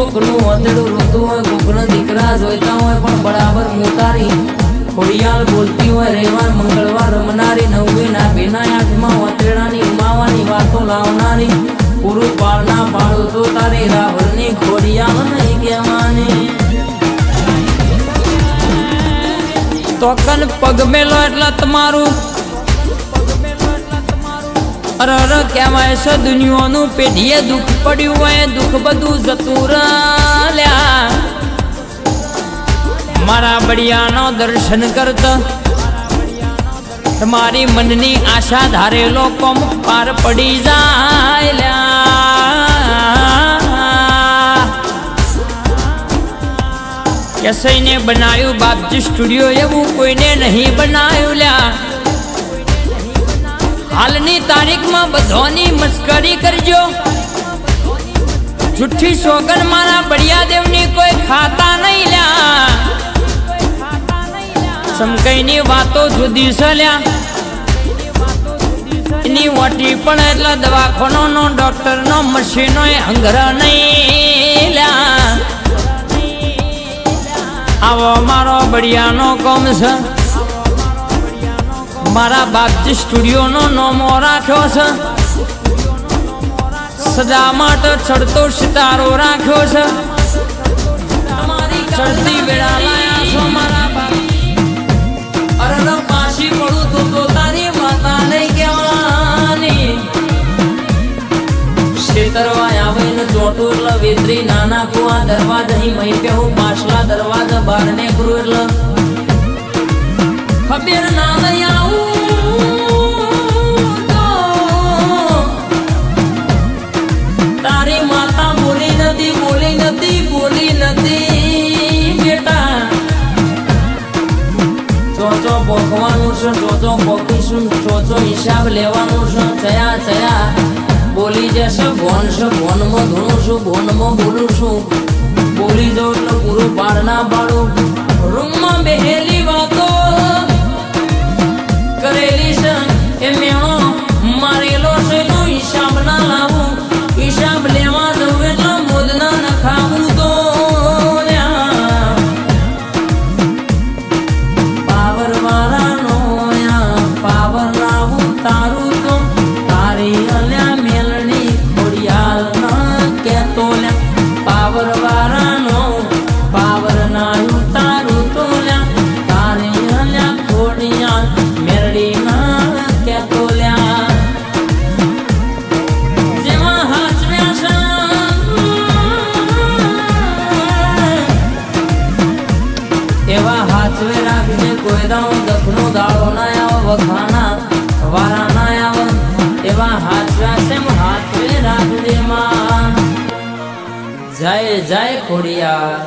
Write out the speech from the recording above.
કોકનું અંધળું હોય, કોકના દીકરા જોઈતા હોય, પણ બરાબર મોતારી ખોડિયાલ બોલતી હોય રવિવાર મંગળવાર રમનારી નવે ના બેના આંખમાં વાતડાની ઉમાવાની વાતો લાવનારી પૂરું પાળના પાડો તો તારી રાહુલની ખોડિયાલ નહીં કહેવાની. તોકન પગ મેલો એટલે તમારું અરે અરે કહેવાય છે દુનિયાનું પેઢીએ દુઃખ પડ્યું હોય, દુઃખ બધું જતું રહ્યા. મારા બળિયાનો દર્શન કરતા. તમારી મનની આશા ધારેલો કોમ પાર પડી જાય કેસઈને બનાવ્યું બાપજી સ્ટુડિયો એવું કોઈને નહીં હાલની તારીખમાં બધોની મસ્કરી કરજો. જુઠ્ઠી સોગન મારા બળિયા દેવની કોઈ ખાતા નહીં લ્યા. સમકઈની વાતો જુદી છે લ્યા. એની વટી પણ એટલે દવાખાનો નો ડોક્ટર નો મશીનો એ અંગ્રહ નહીં લ્યા. આવો મારો બળિયાનો કોમ છે. મારા બાપજી સ્ટુડિયોનો નોમો રાખ્યો છે. સજા માટે ચડતો સિતારો રાખ્યો છે. ચડતી વેળા નાના કુવા દરવાજા અહીં મહી પાછલા દરવાજા બારને ગુરુ એટલે. ખબર બોલી નથી, બેટા. ચોચો ભોગવાનું છે ચોચો ભોગીશું ચોચો હિસાબ લેવાનું છે. થયા થયા બોલી જશે, ભોન છે, ભોનમાં છું, ભોનમાં બોલું છું. બોલી જાઉં એટલે પૂરું પાડ ના પાડું રૂમમાં બેહેલી તારું તો તારી અલ્યા મેલણી ખોડિયાલ ના કેતો લ્યા. પાવર વાળાનો પાવર ના તારું તો લ્યા. તારી અલ્યા ખોડિયાલ મેલડી ના કેતો લ્યા. જેમાં હાચવ્યા છે. કોઈ દાવ દખનો દાળો ના આવો વખાના વારા ના આવ એવા હાથવ્યા છે હાથવે રાખજે માં જય જય ખોડિયા